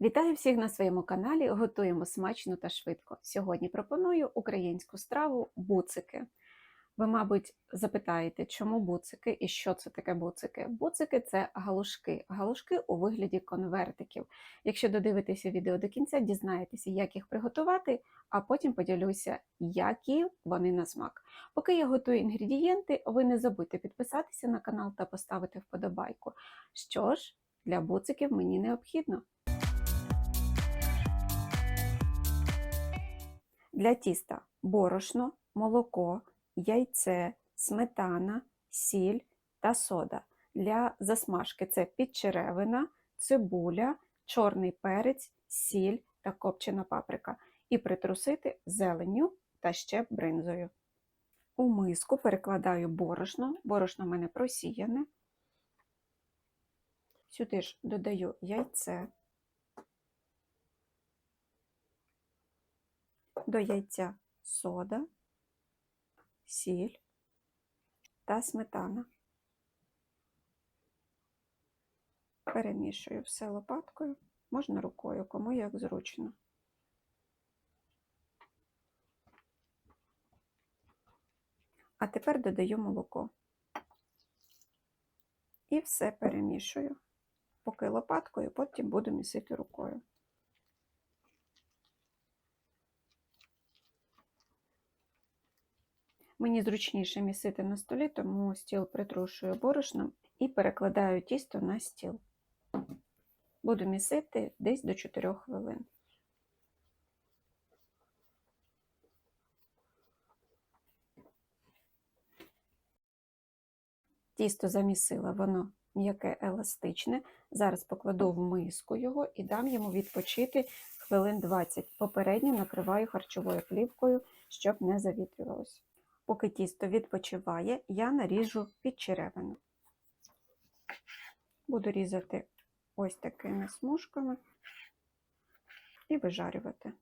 Вітаю всіх на своєму каналі. Готуємо смачно та швидко. Сьогодні пропоную українську страву буцики. Ви, мабуть, запитаєте, чому буцики і що це таке буцики? Буцики це галушки, галушки у вигляді конвертиків. Якщо додивитеся відео до кінця, дізнаєтеся, як їх приготувати, а потім поділюся, які вони на смак. Поки я готую інгредієнти, ви не забудьте підписатися на канал та поставити вподобайку. Що ж, для буциків мені необхідно. Для тіста борошно, молоко, яйце, сметана, сіль та сода. Для засмажки це підчеревина, цибуля, чорний перець, сіль та копчена паприка. І притрусити зеленню та ще бринзою. У миску перекладаю борошно, борошно в мене просіяне. Сюди ж додаю яйце. До яйця сода, сіль та сметана. Перемішую все лопаткою, можна рукою, кому як зручно. А тепер додаю молоко. І все перемішую, поки лопаткою, потім буду місити рукою. Мені зручніше місити на столі, тому стіл притрушую борошном і перекладаю тісто на стіл. Буду місити десь до 4 хвилин. Тісто замісила, воно м'яке еластичне. Зараз покладу в миску його і дам йому відпочити хвилин 20. Попередньо накриваю харчовою плівкою, щоб не завітрювалося. Поки тісто відпочиває, я наріжу підчеревину. Буду різати ось такими смужками і вижарювати.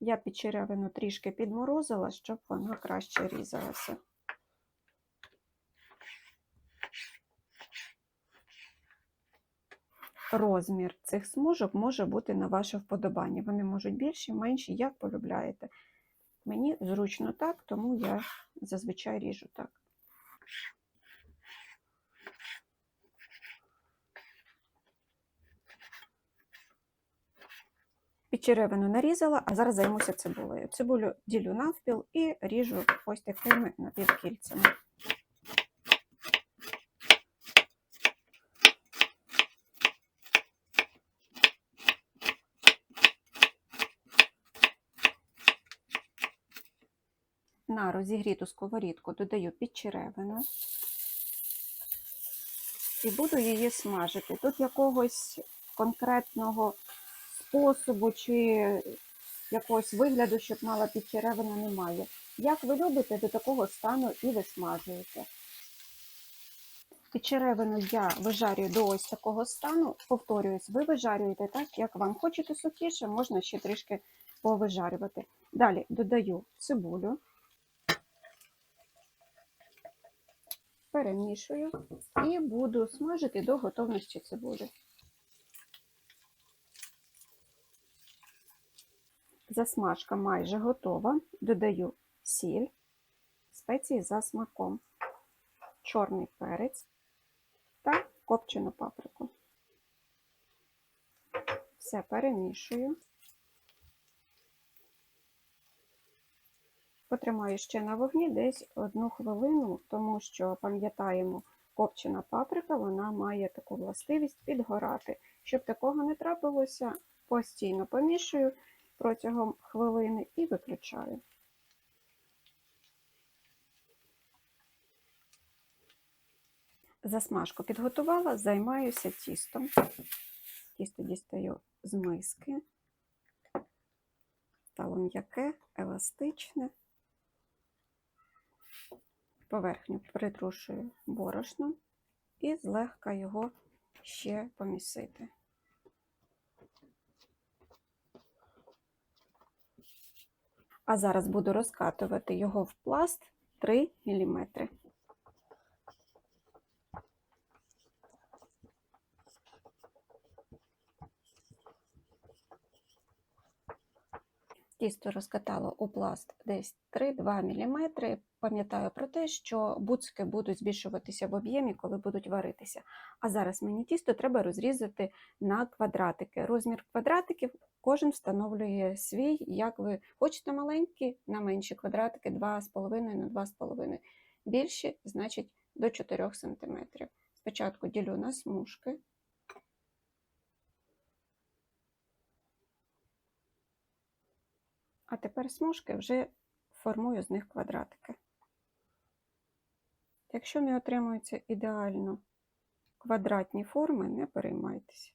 Я підчеревину трішки підморозила, щоб вона краще різалася. Розмір цих смужок може бути на ваше вподобання. Вони можуть більші, менші, як полюбляєте. Мені зручно так, тому я зазвичай ріжу так. Підчеревину нарізала, а зараз займуся цибулею. Цибулю ділю навпіл і ріжу ось такими напівкільцями. На розігріту сковорідку додаю підчеревину і буду її смажити. Тут якогось конкретного способу чи якогось вигляду, щоб мала підчеревина, немає. Як ви любите, до такого стану і ви смажуєте. Підчеревину я вижарюю до ось такого стану. Повторююсь, ви вижарюєте так, як вам хочете сухіше, можна ще трішки повижарювати. Далі додаю цибулю. Перемішую і буду смажити до готовності цибулі. Засмажка майже готова. Додаю сіль, спеції за смаком, чорний перець та копчену паприку. Все перемішую. Потримаю ще на вогні десь одну хвилину, тому що, пам'ятаємо, копчена паприка вона має таку властивість підгорати. Щоб такого не трапилося, постійно помішую протягом хвилини і виключаю. Засмажку підготувала, займаюся тістом. Тісто дістаю з миски. Стало м'яке, еластичне. Поверхню притрушую борошном і злегка його ще помісити. А зараз буду розкатувати його в пласт 3 мм. Тісто розкатала у пласт десь 3-2 мм. Пам'ятаю про те, що буцики будуть збільшуватися в об'ємі, коли будуть варитися. А зараз мені тісто треба розрізати на квадратики. Розмір квадратиків кожен встановлює свій, як ви хочете маленькі, на менші квадратики 2,5 на 2,5. Більші, значить, до 4 см. Спочатку ділю на смужки. А тепер смужки вже формую з них квадратики. Якщо не отримуються ідеально квадратні форми, не переймайтеся.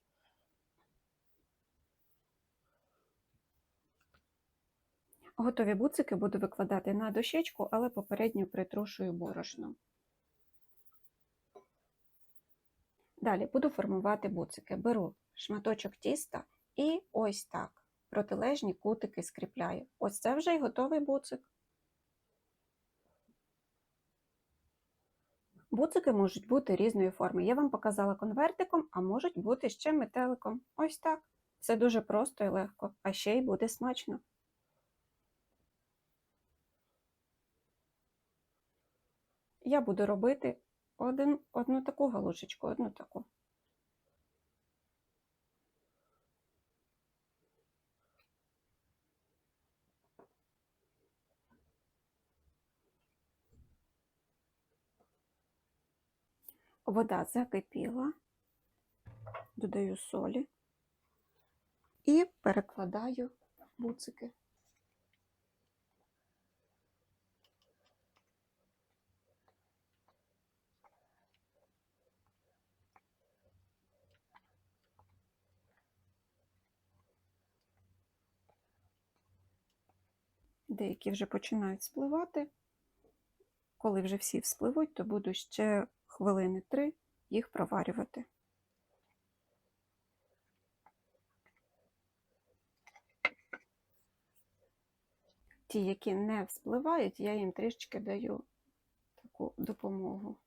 Готові буцики буду викладати на дощечку, але попередньо притрушую борошном. Далі буду формувати буцики. Беру шматочок тіста і ось так протилежні кутики скріпляю. Ось це вже й готовий буцик. Буцики можуть бути різної форми. Я вам показала конвертиком, а можуть бути ще метеликом. Ось так. Це дуже просто і легко, а ще й буде смачно. Я буду робити один, одну таку галушечку, одну таку. Вода закипіла, додаю солі і перекладаю буцики. Деякі вже починають спливати. Коли вже всі вспливуть, то буду ще хвилини три їх проварювати. Ті, які не вспливають, я їм трішечки даю таку допомогу.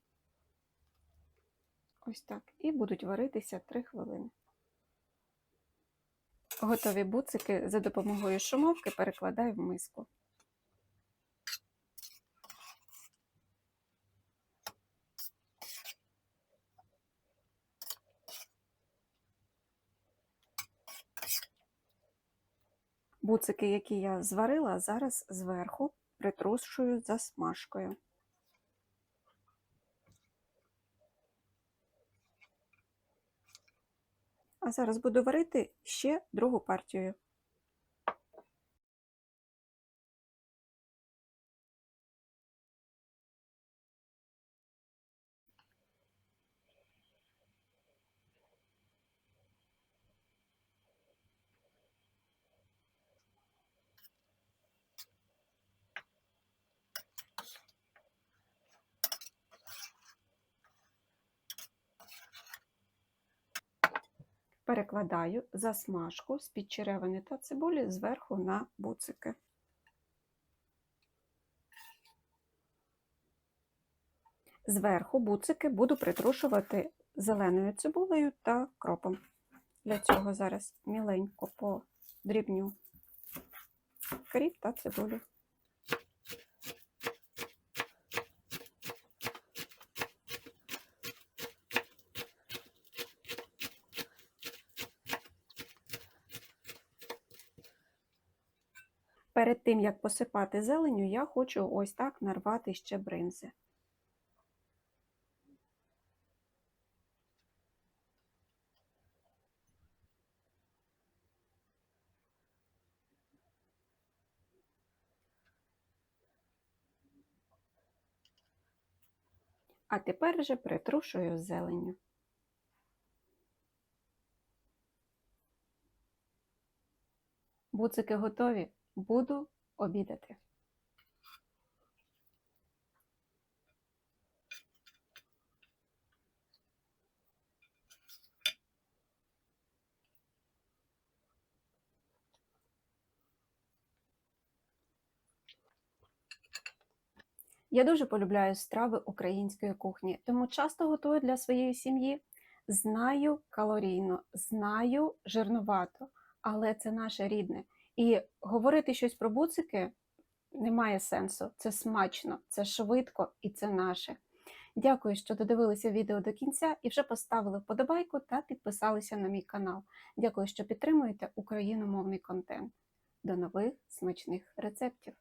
Ось так. І будуть варитися 3 хвилини. Готові буцики за допомогою шумовки перекладаю в миску. Буцики, які я зварила, зараз зверху притрушую засмажкою. А зараз буду варити ще другу партію. Перекладаю засмажку з-під черевини та цибулі зверху на буцики. Зверху буцики буду притрушувати зеленою цибулею та кропом. Для цього зараз міленько подрібню кріп та цибулю. Перед тим, як посипати зеленю, я хочу ось так нарвати ще бринзи. А тепер вже притрушую зеленню. Буцики готові. Буду обідати. Я дуже полюбляю страви української кухні, тому часто готую для своєї сім'ї. Знаю калорійно, знаю жирнувато, але це наше рідне. І говорити щось про буцики немає сенсу. Це смачно, це швидко і це наше. Дякую, що додивилися відео до кінця і вже поставили вподобайку та підписалися на мій канал. Дякую, що підтримуєте україномовний контент. До нових смачних рецептів!